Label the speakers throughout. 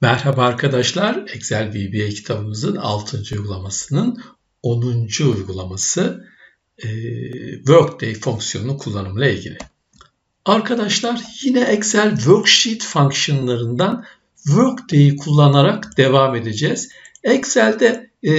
Speaker 1: Merhaba arkadaşlar. Excel VBA kitabımızın 6. uygulamasının 10. uygulaması e, Workday fonksiyonu kullanımıyla ilgili. Arkadaşlar yine Excel Worksheet fonksiyonlarından Workday'i kullanarak devam edeceğiz. Excel'de e,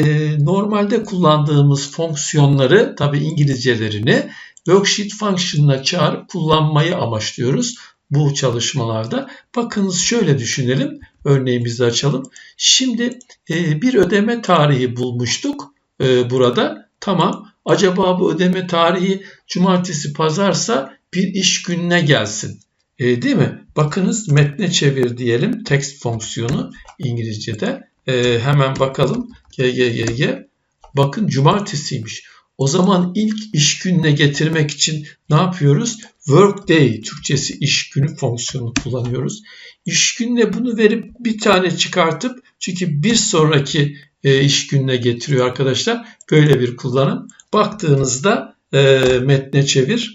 Speaker 1: normalde kullandığımız fonksiyonları tabi İngilizcelerini Worksheet fonksiyonuna çağırıp kullanmayı amaçlıyoruz bu çalışmalarda. Bakınız şöyle düşünelim. Örneğimizi açalım. Şimdi e, bir ödeme tarihi bulmuştuk e, burada. Tamam. Acaba bu ödeme tarihi cumartesi pazarsa bir iş gününe gelsin. E, değil mi? Bakınız metne çevir diyelim. Text fonksiyonu İngilizce'de. E, hemen bakalım. GGGG. Bakın cumartesiymiş. O zaman ilk iş gününe getirmek için ne yapıyoruz? Workday, Türkçesi iş günü fonksiyonu kullanıyoruz. İş gününe bunu verip bir tane çıkartıp çünkü bir sonraki e, iş gününe getiriyor arkadaşlar. Böyle bir kullanım. Baktığınızda e, metne çevir.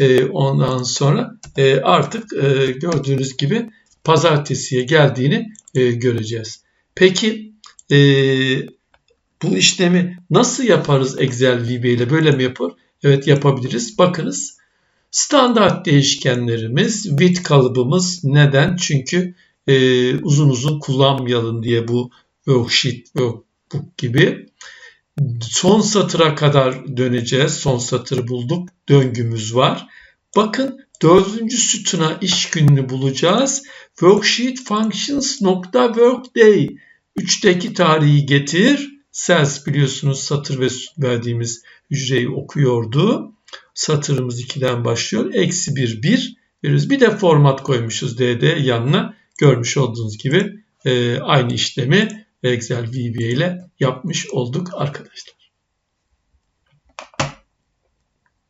Speaker 1: E, ondan sonra e, artık e, gördüğünüz gibi pazartesiye geldiğini e, göreceğiz. Peki e, bu işlemi nasıl yaparız Excel VB ile? Böyle mi yapar? Evet yapabiliriz. Bakınız standart değişkenlerimiz with kalıbımız neden? Çünkü e, uzun uzun kullanmayalım diye bu worksheet, workbook gibi. Son satıra kadar döneceğiz. Son satırı bulduk. Döngümüz var. Bakın dördüncü sütuna iş gününü bulacağız. Worksheet functions nokta workday. Üçteki tarihi getir Cells biliyorsunuz satır ve verdiğimiz hücreyi okuyordu. Satırımız 2'den başlıyor. Eksi 1, 1 veriyoruz. Bir de format koymuşuz DD yanına. Görmüş olduğunuz gibi e, aynı işlemi Excel VBA ile yapmış olduk arkadaşlar.